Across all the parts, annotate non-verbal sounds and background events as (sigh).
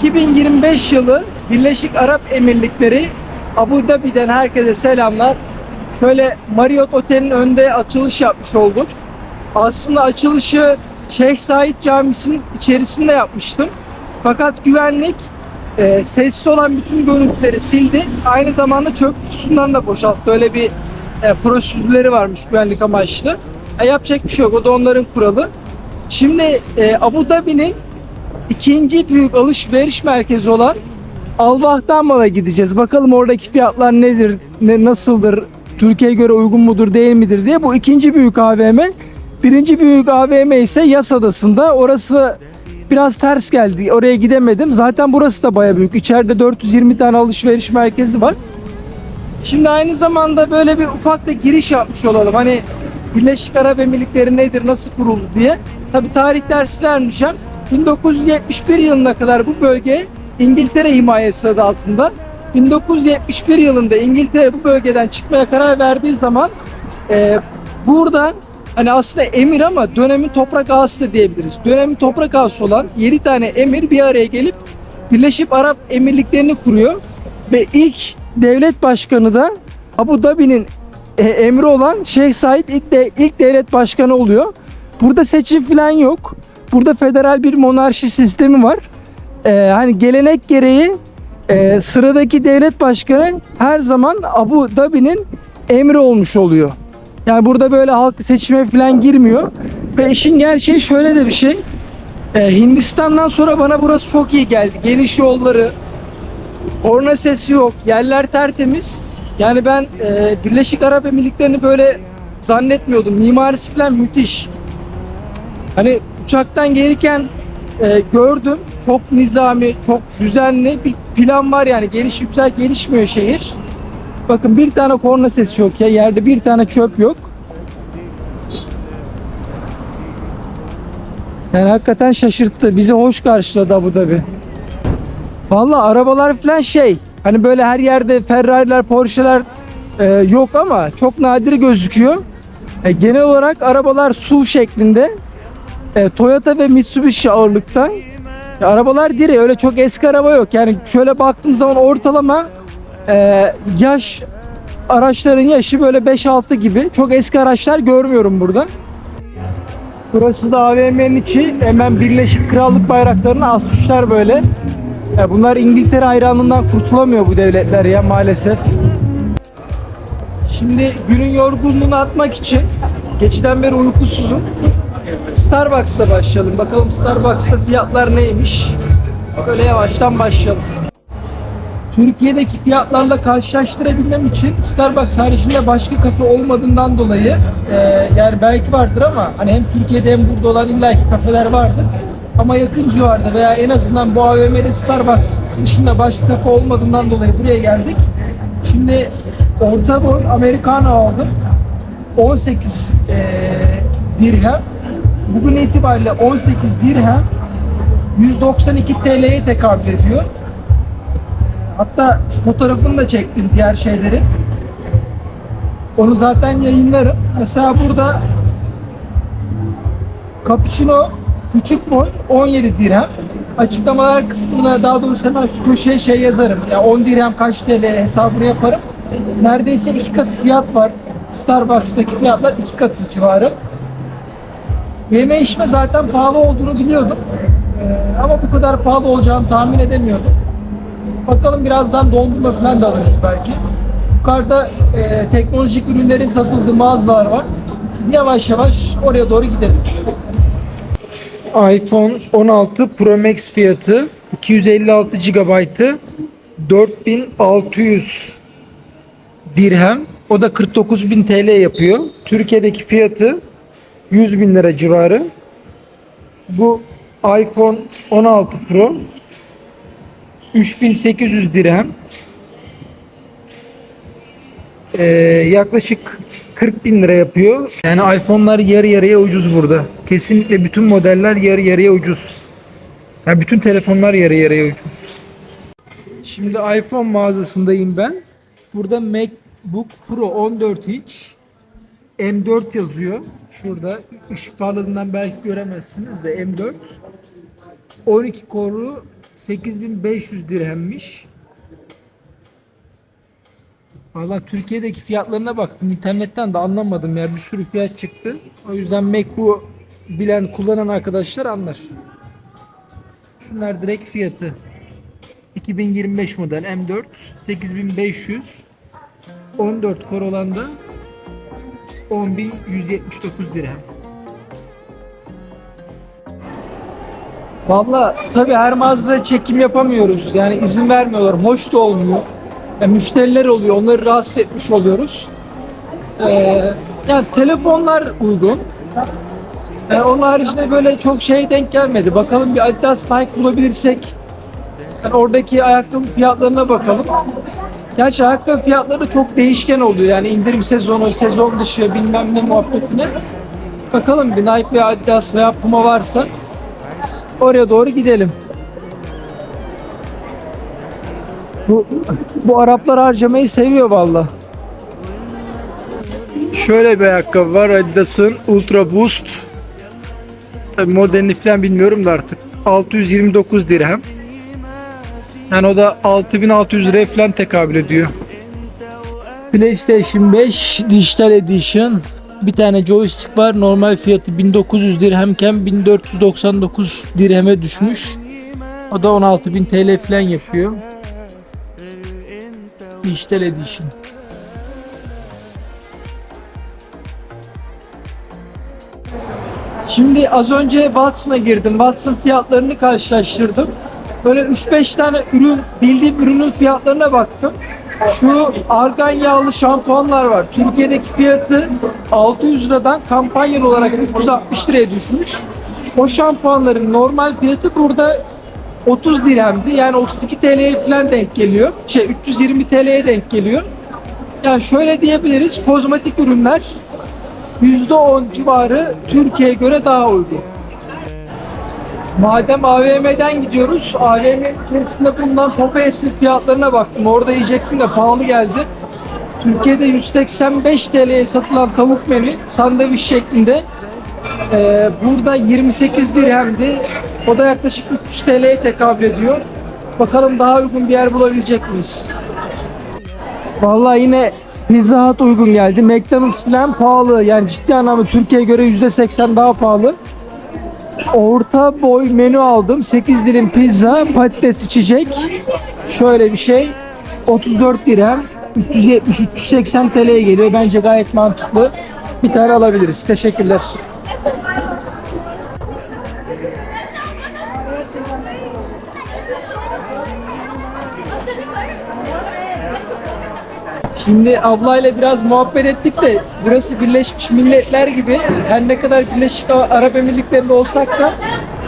2025 yılı Birleşik Arap Emirlikleri Abu Dhabi'den herkese selamlar. Şöyle Marriott Otel'in önünde açılış yapmış olduk. Aslında açılışı Şeyh Said Camisi'nin içerisinde yapmıştım. Fakat güvenlik e, sessiz olan bütün görüntüleri sildi. Aynı zamanda çöp kutusundan da boşalttı. Öyle bir e, prosedürleri varmış güvenlik amaçlı. E, yapacak bir şey yok. O da onların kuralı. Şimdi e, Abu Dhabi'nin ikinci büyük alışveriş merkezi olan Al-Bahtamal'a gideceğiz. Bakalım oradaki fiyatlar nedir, ne nasıldır, Türkiye'ye göre uygun mudur, değil midir diye. Bu ikinci büyük AVM. Birinci büyük AVM ise Yas Adası'nda. Orası biraz ters geldi. Oraya gidemedim. Zaten burası da baya büyük. İçeride 420 tane alışveriş merkezi var. Şimdi aynı zamanda böyle bir ufak da giriş yapmış olalım. Hani Birleşik Arap Emirlikleri nedir, nasıl kuruldu diye. Tabi tarih dersi vermeyeceğim. 1971 yılına kadar bu bölge İngiltere himayesi adı altında. 1971 yılında İngiltere bu bölgeden çıkmaya karar verdiği zaman e, burada hani aslında emir ama dönemin toprak ağası da diyebiliriz. Dönemin toprak ağası olan 7 tane emir bir araya gelip Birleşik Arap Emirlikleri'ni kuruyor. Ve ilk devlet başkanı da Abu Dhabi'nin e, emri olan Şeyh Said ilk, de, ilk devlet başkanı oluyor. Burada seçim falan yok. Burada federal bir monarşi sistemi var. Ee, hani gelenek gereği e, sıradaki devlet başkanı her zaman Abu Dhabi'nin emri olmuş oluyor. Yani burada böyle halk seçime falan girmiyor. Ve işin gerçeği şöyle de bir şey. Ee, Hindistan'dan sonra bana burası çok iyi geldi. Geniş yolları, korna sesi yok, yerler tertemiz. Yani ben e, Birleşik Arap Emirlikleri'ni böyle zannetmiyordum. Mimarisi falan müthiş. Hani uçaktan gelirken e, gördüm. Çok nizami, çok düzenli bir plan var yani. Geliş yüksel gelişmiyor şehir. Bakın bir tane korna sesi yok ya. Yerde bir tane çöp yok. Yani hakikaten şaşırttı. Bizi hoş karşıladı Abu Dhabi. Valla arabalar falan şey. Hani böyle her yerde Ferrari'ler, Porsche'ler e, yok ama çok nadir gözüküyor. E, genel olarak arabalar SUV şeklinde. E, Toyota ve Mitsubishi ağırlıkta. Ya, arabalar diri öyle çok eski araba yok. Yani şöyle baktığım zaman ortalama e, yaş araçların yaşı böyle 5-6 gibi. Çok eski araçlar görmüyorum burada. Burası da AVM'nin içi. Hemen Birleşik Krallık bayraklarını asmışlar böyle. Ya bunlar İngiltere hayranlığından kurtulamıyor bu devletler ya maalesef. Şimdi günün yorgunluğunu atmak için geçiden beri uykusuzum. Starbucks'ta başlayalım. Bakalım Starbucks'ta fiyatlar neymiş? Böyle yavaştan başlayalım. Türkiye'deki fiyatlarla karşılaştırabilmem için Starbucks haricinde başka kafe olmadığından dolayı e, yani belki vardır ama hani hem Türkiye'de hem burada olan illaki kafeler vardır. Ama yakın civarda veya en azından bu AVM'de Starbucks dışında başka kafe olmadığından dolayı buraya geldik. Şimdi orta boy Americano aldım. 18 e, dirhem. Bugün itibariyle 18 dirhem 192 TL'ye tekabül ediyor. Hatta fotoğrafını da çektim diğer şeyleri. Onu zaten yayınlarım. Mesela burada Cappuccino küçük boy 17 dirhem. Açıklamalar kısmına daha doğrusu hemen şu köşeye şey yazarım. Ya yani 10 dirhem kaç TL hesabını yaparım. Neredeyse iki katı fiyat var. Starbucks'taki fiyatlar iki katı civarı. Yeme içme zaten pahalı olduğunu biliyordum. Ee, ama bu kadar pahalı olacağını tahmin edemiyordum. Bakalım birazdan dondurma falan da alırız belki. Yukarıda e, teknolojik ürünlerin satıldığı mağazalar var. Yavaş yavaş oraya doğru gidelim. iPhone 16 Pro Max fiyatı 256 GB'ı 4600 dirhem. O da 49.000 TL yapıyor. Türkiye'deki fiyatı 100 bin lira civarı. Bu iPhone 16 Pro 3800 dirhem. Ee, yaklaşık 40 bin lira yapıyor. Yani iPhone'lar yarı yarıya ucuz burada. Kesinlikle bütün modeller yarı yarıya ucuz. Yani bütün telefonlar yarı yarıya ucuz. Şimdi iPhone mağazasındayım ben. Burada MacBook Pro 14 inch M4 yazıyor. Şurada ışık parladığından belki göremezsiniz de M4. 12 koru 8500 dirhemmiş. Valla Türkiye'deki fiyatlarına baktım. internetten de anlamadım ya. Bir sürü fiyat çıktı. O yüzden MacBook bilen, kullanan arkadaşlar anlar. Şunlar direkt fiyatı. 2025 model M4 8500 14 core olan da 10.179 dirhem. Valla tabi her mağazada çekim yapamıyoruz. Yani izin vermiyorlar. Hoş da olmuyor. Yani müşteriler oluyor. Onları rahatsız etmiş oluyoruz. Ee, yani telefonlar uygun. Ee, onun haricinde böyle çok şey denk gelmedi. Bakalım bir Adidas Nike bulabilirsek yani oradaki ayakkabı fiyatlarına bakalım. Gerçi ayakkabı fiyatları çok değişken oluyor. Yani indirim sezonu, sezon dışı bilmem ne muhabbetine. Bakalım bir Nike veya Adidas veya Puma varsa oraya doğru gidelim. Bu, bu Araplar harcamayı seviyor valla. Şöyle bir ayakkabı var Adidas'ın Ultra Boost. Tabii modelini falan bilmiyorum da artık. 629 dirhem. Yani o da 6600 liraya falan tekabül ediyor. PlayStation 5 Digital Edition. Bir tane joystick var. Normal fiyatı 1900 dirhemken 1499 dirheme düşmüş. O da 16.000 TL falan yapıyor. Digital Edition. Şimdi az önce Watson'a girdim. Watson fiyatlarını karşılaştırdım. Böyle 3-5 tane ürün, bildiğim ürünün fiyatlarına baktım. Şu argan yağlı şampuanlar var. Türkiye'deki fiyatı 600 liradan kampanyalı olarak 360 liraya düşmüş. O şampuanların normal fiyatı burada 30 dirhemdi. Yani 32 TL'ye falan denk geliyor. Şey 320 TL'ye denk geliyor. Yani şöyle diyebiliriz. Kozmetik ürünler %10 civarı Türkiye'ye göre daha uygun. Madem AVM'den gidiyoruz, AVM içerisinde bulunan Popeyes'in fiyatlarına baktım. Orada yiyecektim de pahalı geldi. Türkiye'de 185 TL'ye satılan tavuk menü sandviç şeklinde. Ee, burada 28 dirhemdi. O da yaklaşık 300 TL'ye tekabül ediyor. Bakalım daha uygun bir yer bulabilecek miyiz? Vallahi yine Pizza Hut uygun geldi. McDonald's falan pahalı. Yani ciddi anlamda Türkiye'ye göre %80 daha pahalı. Orta boy menü aldım. 8 dilim pizza, patates içecek. Şöyle bir şey. 34 dirhem. 370-380 TL'ye geliyor. Bence gayet mantıklı. Bir tane alabiliriz. Teşekkürler. Şimdi ablayla biraz muhabbet ettik de burası Birleşmiş Milletler gibi her ne kadar Birleşik Arap Emirlikleri'nde olsak da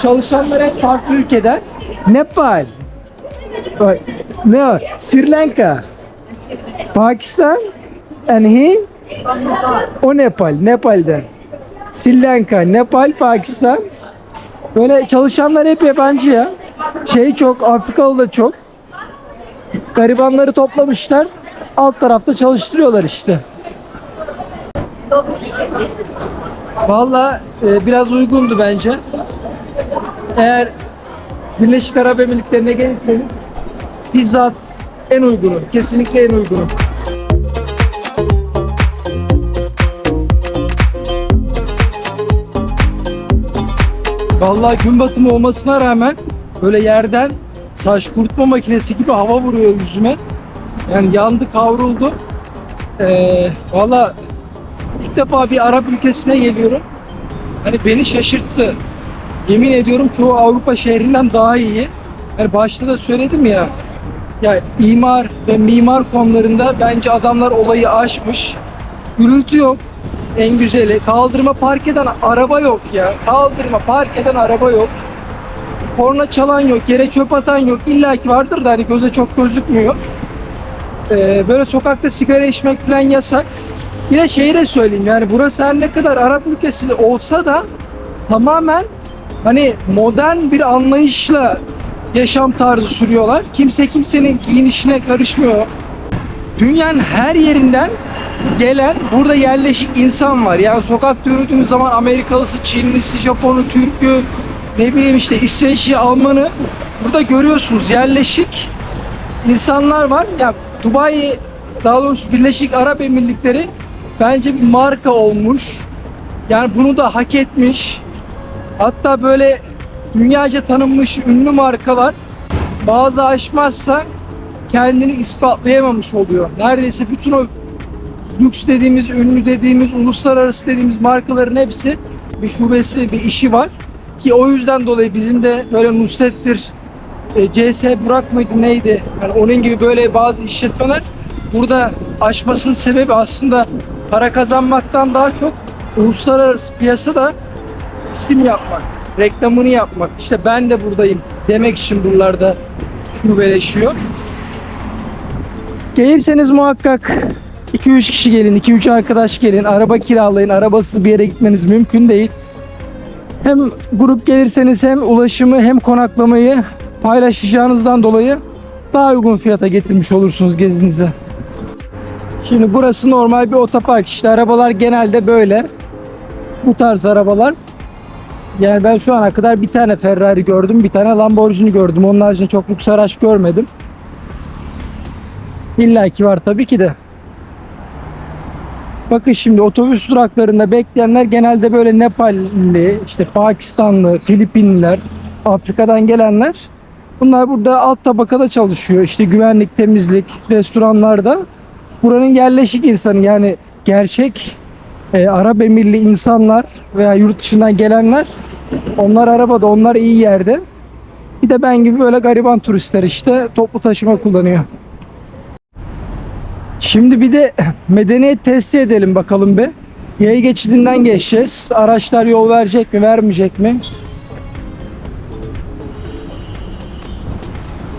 çalışanlar hep farklı ülkeden. Nepal. Ne var? Sri Lanka. Pakistan. And he? O Nepal. Nepal'den. Sri Lanka, Nepal, Pakistan. Böyle çalışanlar hep yabancı ya. Şey çok, Afrikalı da çok. Garibanları toplamışlar. Alt tarafta çalıştırıyorlar işte. Valla e, biraz uygundu bence. Eğer Birleşik Arap Emirlikleri'ne gelirseniz bizzat en uygunu. Kesinlikle en uygunu. Vallahi gün batımı olmasına rağmen böyle yerden saç kurutma makinesi gibi hava vuruyor yüzüme. Yani yandı kavruldu. Ee, Valla ilk defa bir Arap ülkesine geliyorum. Hani beni şaşırttı. Yemin ediyorum çoğu Avrupa şehrinden daha iyi. Yani başta da söyledim ya. Ya imar ve mimar konularında bence adamlar olayı aşmış. Gürültü yok. En güzeli. Kaldırma park eden araba yok ya. Kaldırma park eden araba yok. Korna çalan yok. Yere çöp atan yok. İlla ki vardır da hani göze çok gözükmüyor. Ee, böyle sokakta sigara içmek falan yasak. Yine şeyi de söyleyeyim yani burası her ne kadar Arap ülkesi olsa da tamamen hani modern bir anlayışla yaşam tarzı sürüyorlar. Kimse kimsenin giyinişine karışmıyor. Dünyanın her yerinden gelen burada yerleşik insan var. Yani sokakta yürüdüğünüz zaman Amerikalısı, Çinlisi, Japonu, Türk'ü ne bileyim işte İsveç'i, Alman'ı burada görüyorsunuz. Yerleşik insanlar var. Ya Dubai daha doğrusu Birleşik Arap Emirlikleri bence bir marka olmuş. Yani bunu da hak etmiş. Hatta böyle dünyaca tanınmış ünlü markalar bazı aşmazsa kendini ispatlayamamış oluyor. Neredeyse bütün o lüks dediğimiz, ünlü dediğimiz, uluslararası dediğimiz markaların hepsi bir şubesi, bir işi var. Ki o yüzden dolayı bizim de böyle Nusret'tir, e, CS Burak mıydı neydi? Yani onun gibi böyle bazı işletmeler burada açmasının sebebi aslında para kazanmaktan daha çok uluslararası piyasada isim yapmak, reklamını yapmak. İşte ben de buradayım demek için buralarda şubeleşiyor. Gelirseniz muhakkak 2-3 kişi gelin, 2-3 arkadaş gelin, araba kiralayın, arabasız bir yere gitmeniz mümkün değil. Hem grup gelirseniz hem ulaşımı hem konaklamayı paylaşacağınızdan dolayı daha uygun fiyata getirmiş olursunuz gezinize. Şimdi burası normal bir otopark. İşte arabalar genelde böyle. Bu tarz arabalar. Yani ben şu ana kadar bir tane Ferrari gördüm, bir tane Lamborghini gördüm. Onun haricinde çok lüks araç görmedim. İlla ki var tabii ki de. Bakın şimdi otobüs duraklarında bekleyenler genelde böyle Nepalli, işte Pakistanlı, Filipinliler, Afrika'dan gelenler. Bunlar burada alt tabakada çalışıyor. İşte güvenlik, temizlik, restoranlarda. Buranın yerleşik insanı yani gerçek e, Arap Emirli insanlar veya yurt dışından gelenler onlar arabada, onlar iyi yerde. Bir de ben gibi böyle gariban turistler işte toplu taşıma kullanıyor. Şimdi bir de (clears throat) medeniyet testi edelim bakalım be. Yaya geçidinden geçeceğiz. Araçlar yol verecek mi, vermeyecek mi?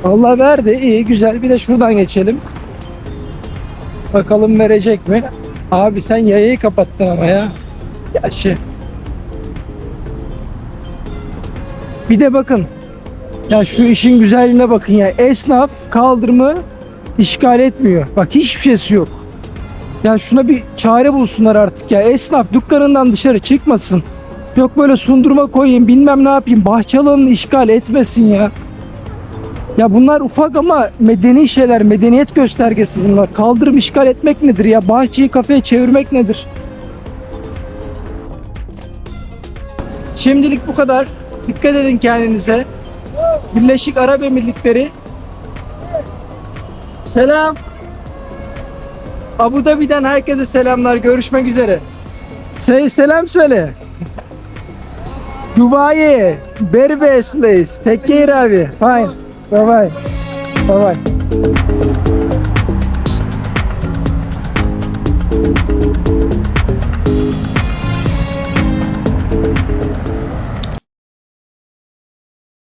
Allah verdi. iyi güzel. Bir de şuradan geçelim. Bakalım verecek mi? Abi sen yayayı kapattın ama ya. Yaşı. Bir de bakın. Ya şu işin güzelliğine bakın ya. Esnaf kaldırımı işgal etmiyor. Bak hiçbir şeysi yok. Ya şuna bir çare bulsunlar artık ya. Esnaf dükkanından dışarı çıkmasın. Yok böyle sundurma koyayım bilmem ne yapayım. Bahçe alanını işgal etmesin ya. Ya bunlar ufak ama medeni şeyler, medeniyet göstergesi bunlar. Kaldırım işgal etmek nedir ya? Bahçeyi kafeye çevirmek nedir? Şimdilik bu kadar. Dikkat edin kendinize. Birleşik Arap Emirlikleri. Selam. Abu Dhabi'den herkese selamlar. Görüşmek üzere. Say selam söyle. Dubai, very best place. Take care abi. Fine. Bye bye. Bye bye.